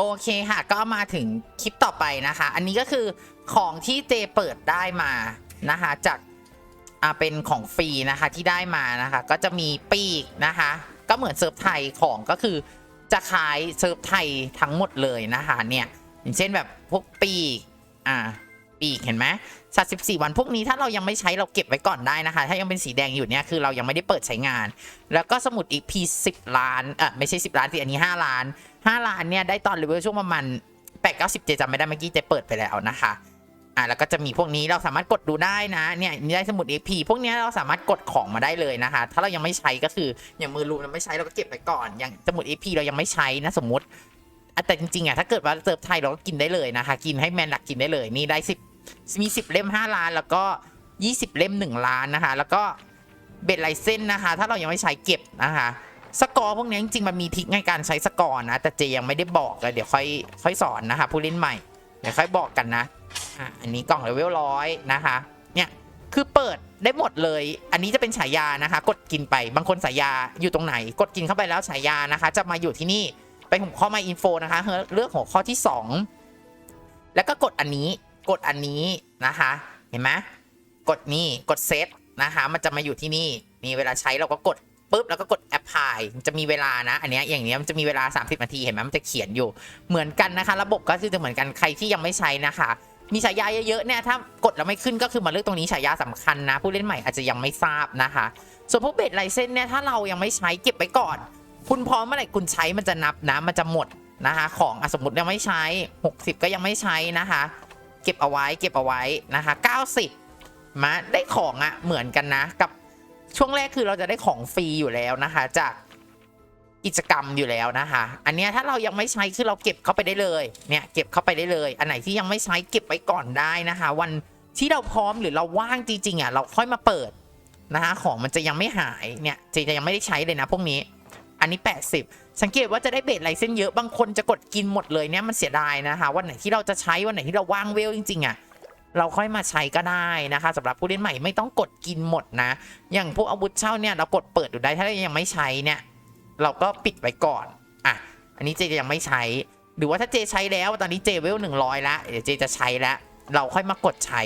โอเคค่ะก็มาถึงคลิปต่อไปนะคะ อันนี้ก็คือของที่เจเปิดได้มานะคะจากอ่าเป็นของฟรีนะคะที่ได้มานะคะ ก็จะมีปีกนะคะ ก็เหมือนเซิร์ฟไทยของก็คือจะขายเซิร์ฟไทยทั้งหมดเลยนะคะเนี่ยอย่างเช่นแบบพวกปีกอ่าปีกเห็นไหมสัตว์14 วันพวกนี้ถ้าเรายังไม่ใช้เราเก็บไว้ก่อนได้นะคะ ถ้ายังเป็นสีแดงอยู่เนี่ยคือเรายังไม่ได้เปิดใช้งาน แล้วก็สมุดอีกพี10 ล้านเออไม่ใช่ 10 ล้านสิอันนี้ 5 ล้าน 5ล้านเนี่ยได้ตอนเลเวลช่วงประมาณ8 9 0เจจำไม่ได้เมื่อกี้เจเปิดไปแล้วนะคะอะแล้วก็จะมีพวกนี้เราสามารถกดดูได้นะเนี่ยนี่ได้สมุด EP พวกนี้เราสามารถกดของมาได้เลยนะคะ ถ้าเรายังไม่ใช้ก็คืออย่างมือรูมเราไม่ใช้เราก็เก็บไว้ก่อน อย่างสมุด EP เรายังไม่ใช้นะสมมติแต่จริงๆอะถ้าเกิดว่าเซิร์ฟไทยเราก็กินได้เลยนะคะ กินให้แมนหลักกินได้เลยนี่ได้10มี 10 เล่ม 5 ล้าน แล้วก็ 20 เล่ม 1 ล้านนะคะ แล้วก็เบ็ดไลเส้นนะคะ ถ้าเรายังไม่ใช้เก็บนะคะ สกอร์พวกนี้จริงๆมันมีทิคในการใช้สกอร์นะ แต่เจยังไม่ได้บอกเลยเดี๋ยวค่อยค่อยสอนนะคะผู้เล่นใหม่ เดี๋ยวค่อยบอกกันนะอะอันนี้กล่องเลเวลร้อยนะคะเนี่ยคือเปิดได้หมดเลย อันนี้จะเป็นฉายานะคะ กดกินไปบางคนฉายาอยู่ตรงไหน กดกินเข้าไปแล้วฉายานะคะ จะมาอยู่ที่นี่ไปหัวข้อมาอินโฟนะคะเลือกหัวข้อที่ 2 แล้วก็กดอันนี้กดอันนี้นะคะ เห็นไหมกดนี่กดเซตนะคะ มันจะมาอยู่ที่นี่นี่เวลาใช้เราก็กด ปุ๊บแล้วก็กดแอปพลายจะมีเวลานะ อันนี้อย่างนี้มันจะมีเวลา 30 นาที เห็นไหมมันจะเขียนอยู่เหมือนกันนะคะ ระบบก็คือจะเหมือนกันใครที่ยังไม่ใช้นะคะ มีฉายาเยอะๆเนี่ยถ้ากดแล้วไม่ขึ้นก็คือมาเลือกตรงนี้ฉายาสำคัญนะ ผู้เล่นใหม่อาจจะยังไม่ทราบนะคะ ส่วนพวกเบ็ดไลเซนเนี่ยถ้าเรายังไม่ใช้เก็บไว้ก่อน คุณพร้อมเมื่อไหร่คุณใช้มันจะนับนะมันจะหมดนะคะ ของอสมมติยังไม่ใช้ 60 ก็ยังไม่ใช้นะคะ เก็บเอาไว้เก็บเอาไว้นะคะ 90 มาได้ของอะเหมือนกันนะกับ ช่วงแรกคือเราจะได้ของฟรีอยู่แล้วนะคะ จากกิจกรรมอยู่แล้วนะคะ อันนี้ถ้าเรายังไม่ใช้คือเราเก็บเข้าไปได้เลยเนี่ยเก็บเข้าไปได้เลย อันไหนที่ยังไม่ใช้เก็บไว้ก่อนได้นะคะ วันที่เราพร้อมหรือเราว่างจริงๆอะเราค่อยมาเปิดนะคะของมันจะยังไม่หายเนี่ยจะยังไม่ได้ใช้เลยนะพวกนี้ อันนี้ 80 สังเกตว่าจะได้เบสไลเส้นเยอะบางคนจะกดกินหมดเลยเนี่ยมันเสียดายนะคะ วันไหนที่เราจะใช้วันไหนที่เราว่างเวลจริงๆอะ เราค่อยมาใช้ก็ได้นะคะสำหรับผู้เล่นใหม่ไม่ต้องกดกินหมดนะ อย่างพวกอาวุธเช่าเนี่ยเรากดเปิดดูได้ถ้าเรายังไม่ใช้เนี่ยเราก็ปิดไว้ก่อนอะอันนี้เจยังไม่ใช้ หรือว่าถ้าเจใช้แล้วตอนนี้เจเวลหนึ่งร้อยละเดี๋ยวเจจะใช้แล้วเราค่อยมากดใช้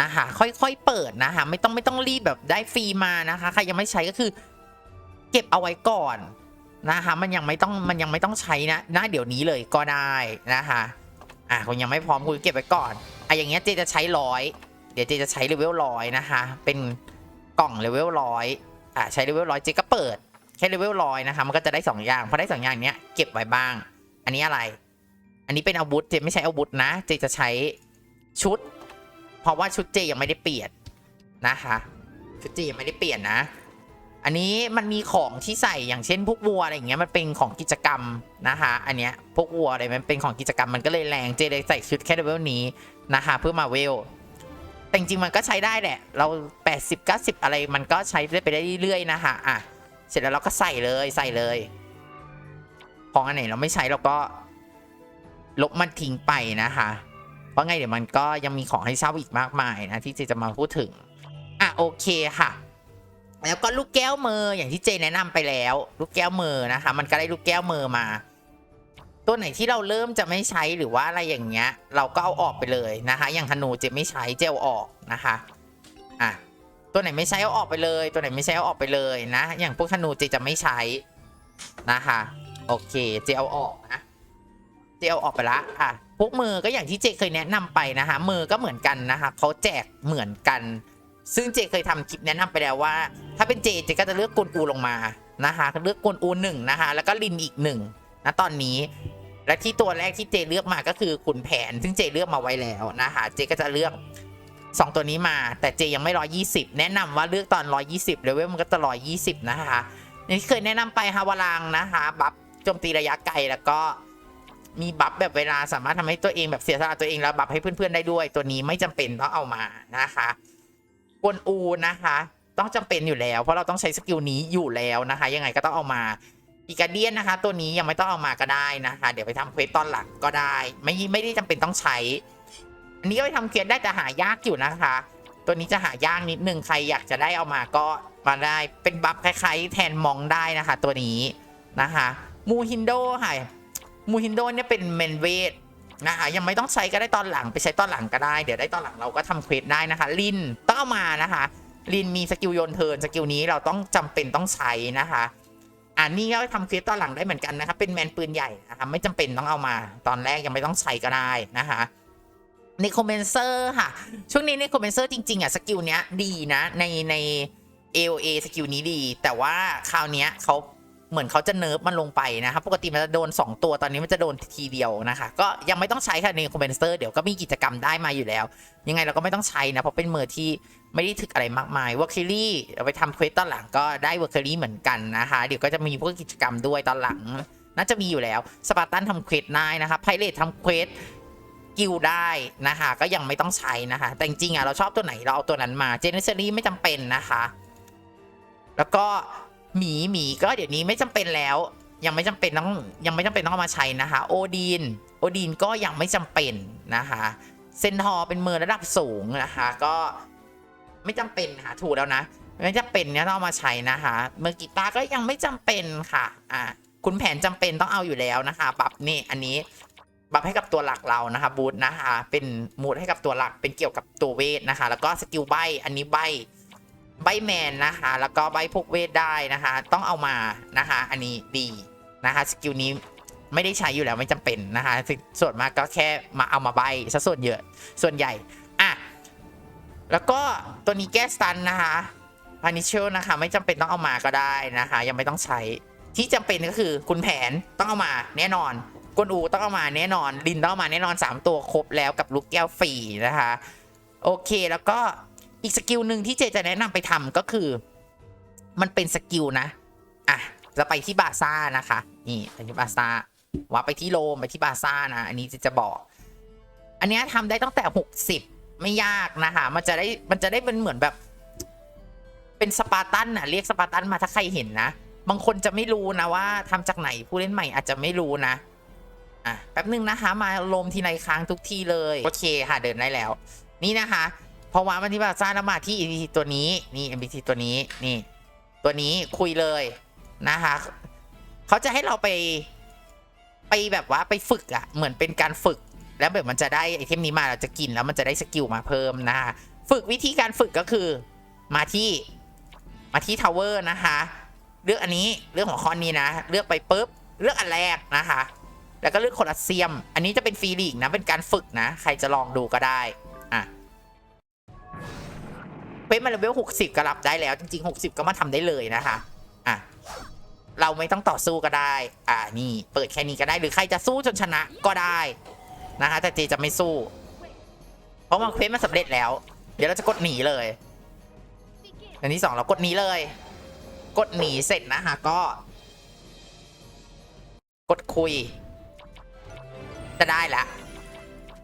นะคะค่อยๆเปิดนะคะไม่ต้องไม่ต้องรีบแบบได้ฟรีมานะคะใครยังไม่ใช้ก็คือ เก็บเอาไว้ก่อนนะคะมันยังไม่ต้องมันยังไม่ต้องใช้นะนะเดี๋ยวนี้เลยก็ได้นะคะ อะคุณยังไม่พร้อมคุณเก็บไว้ก่อนอะอย่างเงี้ยเจจะใช้ร้อยเดี๋ยวเจจะใช้เลเวลร้อยนะคะเป็นกล่องเลเวลร้อยอะใช้เลเวลร้อยเจก็เปิดแค่เลเวลร้อยนะคะมันก็จะได้ 2 อย่างพอได้ 2 อย่างเนี้ยเก็บไว้บ้าง อันนี้อะไร อันนี้เป็นอาวุธเจไม่ใช่อาวุธนะ เจจะใช้ชุด เพราะว่าชุดเจยังไม่ได้เปลี่ยนนะคะชุดเจยังไม่ได้เปลี่ยนนะ อันนี้มันมีของที่ใส่อย่างเช่นพวกวัวอะไรอย่างเงี้ยมันเป็นของกิจกรรมนะคะอันเนี้ยพวกวัวอะไรมันเป็นของกิจกรรมมันก็เลยแรงเจเลยใส่ชุดแค่เลเวลนี้นะคะเพื่อมาเวลแต่จริงมันก็ใช้ได้แหละ เรา 80 90 อะไรมันก็ใช้ได้ไปได้เรื่อยๆนะคะอะเสร็จแล้วเราก็ใส่เลยใส่เลย ของอันไหนเราไม่ใช้เราก็ลบมันทิ้งไปนะคะเพราะไงเดี๋ยวมันก็ยังมีของให้เช่าอีกมากมายนะที่เจจะมาพูดถึง อะโอเคค่ะ แล้วก็ลูกแก้วมืออย่างที่เจแนะนำไปแล้ว ลูกแก้วมือนะคะ มันก็ได้ลูกแก้วมือมา ตัวไหนที่เราเริ่มจะไม่ใช้หรือว่าอะไรอย่างเงี้ย เราก็เอาออกไปเลยนะคะ อย่างธนูเจไม่ใช้เจเอาออกนะคะอะตัวไหนไม่ใช้เอาออกไปเลย ตัวไหนไม่ใช้เอาออกไปเลยนะ อย่างพวกธนูเจจะไม่ใช้นะคะโอเคเจเอาออกนะเจเอาออกไปละอะพวกมือก็อย่างที่เจเคยแนะนำไปนะคะ มือก็เหมือนกันนะคะเขาแจกเหมือนกัน ซึ่งเจเคยทำคลิปแนะนำไปแล้วว่า ถ้าเป็นเจเจก็จะเลือกกวนอูลงมานะคะเลือกกวนอูหนึ่งนะคะแล้วก็ลินอีกหนึ่งนะตอนนี้ และที่ตัวแรกที่เจเลือกมาก็คือขุนแผน ซึ่งเจเลือกมาไว้แล้วนะคะเจก็จะเลือกสองตัวนี้มา แต่เจยังไม่ร้อยี่สิบแนะนำว่าเลือกตอนร้อยี่สิบเลเวลมันก็จะร้อยี่สิบนะคะอย่างที่เคยแนะนำไปฮาวาลังนะคะบัฟโจมตีระยะไกลแล้วก็มีบัฟแบบเวลาสามารถทำให้ตัวเองแบบเสียสละตัวเองแล้วบัฟให้เพื่อนๆได้ด้วย ตัวนี้ไม่จำเป็นต้องเอามานะคะ กวนอูนะคะ ต้องจำเป็นอยู่แล้ว เพราะเราต้องใช้สกิลนี้อยู่แล้วนะคะ ยังไงก็ต้องเอามาอีกาเดียนนะคะ ตัวนี้ยังไม่ต้องเอามาก็ได้นะคะ เดี๋ยวไปทำเควสตอนหลังก็ได้ ไม่ไม่ได้จำเป็นต้องใช้ อันนี้ก็ไปทำเควสได้แต่หายากอยู่นะคะ ตัวนี้จะหายากนิดนึงใครอยากจะได้เอามาก็มาได้เป็นบัฟคล้ายๆ แทนมองได้นะคะ ตัวนี้นะคะมูฮินโดค่ะมูฮินโดเนี่ยเป็นเมนเวท นะคะยังไม่ต้องใช้ก็ได้ตอนหลังไปใช้ตอนหลังก็ได้ เดี๋ยวได้ตอนหลังเราก็ทำเควสได้นะคะ ลินต้องเอามานะคะลินมีสกิลโยนเทินสกิลนี้เราต้องจำเป็นต้องใช้นะคะอันนี้ก็ทำเควสตอนหลังได้เหมือนกันนะคะเป็นแมนปืนใหญ่นะคะไม่จำเป็นต้องเอามาตอนแรกยังไม่ต้องใช้ก็ได้นะคะในคอมเมนเซอร์ค่ะ ช่วงนี้ในคอมเมนเซอร์จริงๆอะสกิลเนี้ยดีนะในใน AOA สกิลนี้ดี แต่ว่าคราวเนี้ยเขา เหมือนเขาจะเนิร์ฟมันลงไปนะครับปกติมันจะโดน 2 ตัวตอนนี้มันจะโดนทีเดียวนะคะ ก็ยังไม่ต้องใช้ค่ะในคอมเมนเซอร์เดี๋ยวก็มีกิจกรรมได้มาอยู่แล้ว ยังไงเราก็ไม่ต้องใช้นะเพราะเป็นเมอร์ที่ไม่ได้ถึกอะไรมากมายวอร์คิลี่เอาไปทำเควสตอนหลังก็ได้วอร์คิลี่เหมือนกันนะคะ เดี๋ยวก็จะมีพวกกิจกรรมด้วยตอนหลัง น่าจะมีอยู่แล้วสปาร์ตันทำเควสได้นะคะไพเรตทำเควสกิลได้นะคะก็ยังไม่ต้องใช้นะคะ แต่จริงๆอะเราชอบตัวไหนเราเอาตัวนั้นมาเจเนเซอรี่ไม่จำเป็นนะคะ แล้วก็ หมีหมีก็เดี๋ยวนี้ไม่จำเป็นแล้ว ยังไม่จำเป็นต้องยังไม่จำเป็นต้องเอามาใช้นะคะ โอดีน โอดีนก็ยังไม่จำเป็นนะคะเซนทอเป็นเมือระดับสูงนะคะ ก็ไม่จำเป็นค่ะถูกแล้วนะ ไม่จำเป็นเนี่ยต้องเอามาใช้นะคะ เมื่อกีตาร์ก็ยังไม่จำเป็นค่ะ อ่าคุณแผนจำเป็นต้องเอาอยู่แล้วนะคะปรับนี่อันนี้ปรับให้กับตัวหลักเรานะคะบูทนะคะ เป็นมูดให้กับตัวหลักเป็นเกี่ยวกับตัวเวทนะคะ แล้วก็สกิลใบอันนี้ใบ ใบแมนนะคะ แล้วก็ใบพวกเวทได้นะคะ ต้องเอามานะคะ อันนี้ดีนะคะสกิลนี้ไม่ได้ใช้อยู่แล้วไม่จำเป็นนะคะส่วนมากก็แค่มาเอามาใบซะส่วนเยอะส่วนใหญ่อะแล้วก็ตัวนี้แก้สตันนะคะพานิเชลนะคะ ไม่จำเป็นต้องเอามาก็ได้นะคะ ยังไม่ต้องใช้ที่จำเป็นก็คือคุณแผนต้องเอามาแน่นอนกวนอูต้องเอามาแน่นอนลินต้องเอามาแน่นอน 3 ตัวครบแล้วกับลูกแก้วฟรีนะคะ โอเคแล้วก็ อีกสกิลหนึ่งที่เจจะแนะนำไปทำก็คือ มันเป็นสกิลนะ อะจะไปที่บาซ่านะคะ นี่ไปที่บาซ่าว่าไปที่โรมไปที่บาซ่านะ อันนี้จะจะบอก อันนี้ทำได้ตั้งแต่หกสิบไม่ยากนะคะ มันจะได้มันจะได้เป็นเหมือนแบบ เป็นสปาร์ตันอะเรียกสปาร์ตันมาถ้าใครเห็นนะ บางคนจะไม่รู้นะว่าทำจากไหนผู้เล่นใหม่อาจจะไม่รู้นะอะแป๊บนึงนะคะ มาลมทีไรค้างทุกทีเลย โอเคค่ะเดินได้แล้ว นี่นะคะ พอวางมาที่บาซ่าแล้วมาที่ NPT ตัวนี้นี่ NPT ตัวนี้นี่ ตัวนี้คุยเลยนะคะเขาจะให้เราไปไปแบบว่าไปฝึกอะ่ะเหมือนเป็นการฝึก แล้วแบบมันจะได้ไอเทมนี้มาเราจะกินแล้วมันจะได้สกิลมาเพิ่มนะคะฝึกวิธีการฝึกก็คือมาที่มาที่ทาวเวอร์นะคะเลือกอันนี้เรื่องของคอนี้นะ เลือกไปปุ๊บเลือกอันแรกนะคะแล้วก็เลือกโคลัสเซียม อันนี้จะเป็นฟรีลีกนะ เป็นการฝึกนะ ใครจะลองดูก็ได้ อะ ควสมาเลเวลหกสิบก็รับได้แล้ว จริงๆหกสิบก็มาทำได้เลยนะคะอะเราไม่ต้องต่อสู้ก็ได้ อ่านี่ เปิดแค่นี้ก็ได้หรือใครจะสู้จนชนะก็ได้นะคะแต่เจจะไม่สู้ เพราะว่าเควสมันสำเร็จแล้ว เดี๋ยวเราจะกดหนีเลยอันที่สองเรากดหนีเลย กดหนีเสร็จนะคะก็ กดคุย จะได้ละ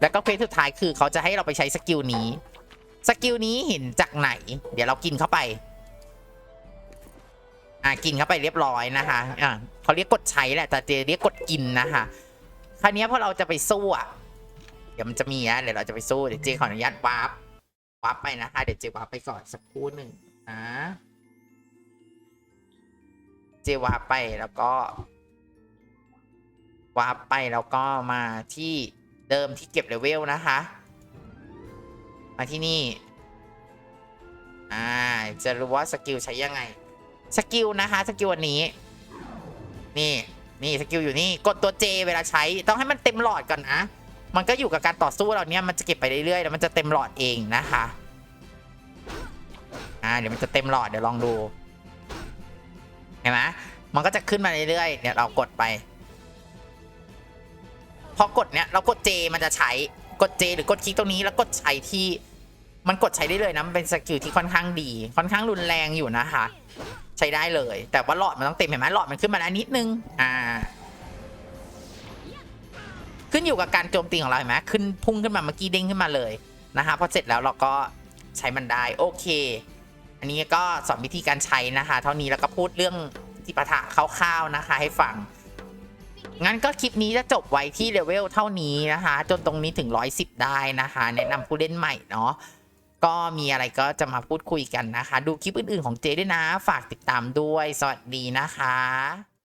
แล้วก็เควสสุดท้ายคือเขาจะให้เราไปใช้สกิลนี้ สกิลนี้เห็นจากไหน เดี๋ยวเรากินเข้าไป อ่ากินเข้าไปเรียบร้อยนะคะอ่าเขาเรียกกดใช้แหละ แต่เจเรียกกดกินนะคะคราวนี้พอเราจะไปสู้อะเดี๋ยวมันจะมีนะเดี๋ยวเราจะไปสู้เดี๋ยวเจขออนุญาตวาร์ปวาร์ปไปนะคะเดี๋ยวเจวาร์ปไปก่อนสักครู่หนึ่งนะเจวาร์ปไปแล้วก็วาร์ปไปแล้วก็มาที่เดิมที่เก็บเลเวลนะคะ มาที่นี่ อ่า จะรู้ว่าสกิลใช้ยังไง สกิลนะคะสกิลอันนี้ นี่ นี่สกิลอยู่นี่ กดตัว J เวลาใช้ ต้องให้มันเต็มหลอดก่อนนะ มันก็อยู่กับการต่อสู้เราเนี่ย มันจะเก็บไปเรื่อยๆ แล้วมันจะเต็มหลอดเองนะคะ อ่า เดี๋ยวมันจะเต็มหลอด เดี๋ยวลองดู เห็นไหมมันก็จะขึ้นมาเรื่อยๆเนี่ยเรากดไป พอกดเนี้ยเรากด J มันจะใช้กด J หรือกดคลิกตรงนี้แล้วกดใช้ที่ มันกดใช้ได้เลยนะ มันเป็นสกิลที่ค่อนข้างดี ค่อนข้างรุนแรงอยู่นะคะ ใช้ได้เลย แต่ว่าหลอดมันต้องเต็มเห็นไหมหลอดมันขึ้นมาแล้วนิดนึง อ่า ขึ้นอยู่กับการโจมตีของเราเห็นไหมขึ้นพุ่งขึ้นมาเมื่อกี้เด้งขึ้นมาเลยนะคะพอเสร็จแล้วเราก็ใช้มันได้โอเค อันนี้ก็สอนวิธีการใช้นะคะ เท่านี้แล้วก็พูดเรื่องที่ปะทะคร่าวๆนะคะ ให้ฟังงั้นก็คลิปนี้จะจบไว้ที่เลเวลเท่านี้นะคะ จนตรงนี้ถึง 110 ได้นะคะ แนะนำผู้เล่นใหม่เนาะ ก็มีอะไรก็จะมาพูดคุยกันนะคะ ดูคลิปอื่นๆของเจด้วยนะ ฝากติดตามด้วย สวัสดีนะคะ